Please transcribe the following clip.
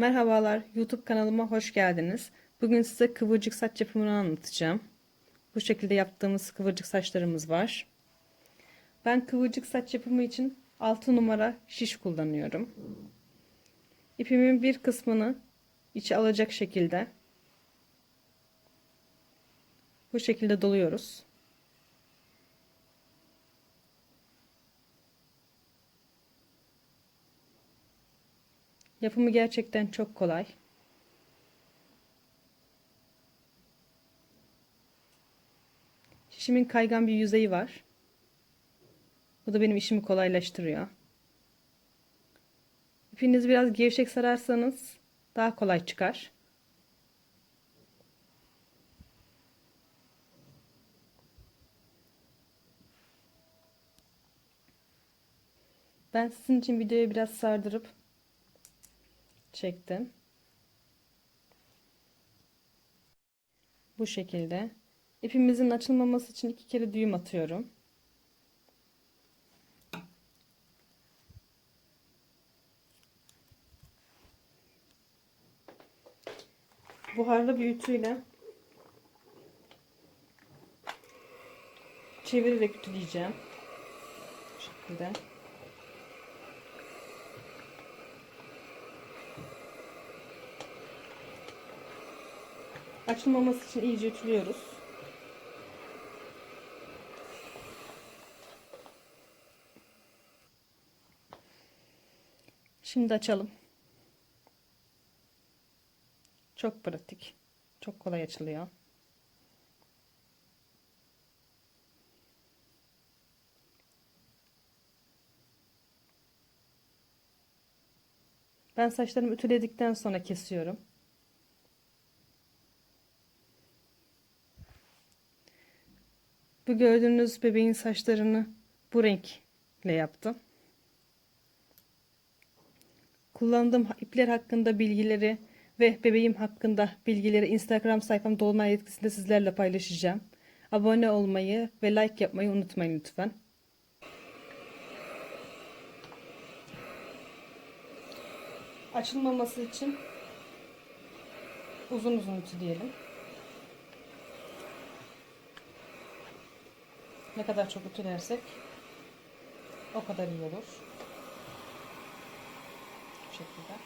Merhabalar, YouTube kanalıma hoş geldiniz. Bugün size kıvırcık saç yapımını anlatacağım. Bu şekilde yaptığımız kıvırcık saçlarımız var. Ben kıvırcık saç yapımı için 6 numara şiş kullanıyorum. İpimin bir kısmını içe alacak şekilde bu şekilde doluyoruz. Yapımı gerçekten çok kolay. Şişimin kaygan bir yüzeyi var. Bu da benim işimi kolaylaştırıyor. İpinizi biraz gevşek sararsanız daha kolay çıkar. Ben sizin için videoyu biraz sardırıp çektim. Bu şekilde. İpimizin açılmaması için iki kere düğüm atıyorum. Buharlı bir ütüyle çevirerek ütüleyeceğim. Bu şekilde. Açılmaması için iyice ütülüyoruz. Şimdi açalım. Çok pratik. Çok kolay açılıyor. Ben saçlarımı ütüledikten sonra kesiyorum. Bu gördüğünüz bebeğin saçlarını bu renkle yaptım. Kullandığım ipler hakkında bilgileri ve bebeğim hakkında bilgileri Instagram sayfam Dolunay etkisinde sizlerle paylaşacağım. Abone olmayı ve like yapmayı unutmayın lütfen. Açılmaması için uzun uzun ütüleyelim. Ne kadar çok ütülersek o kadar iyi olur. Bu şekilde.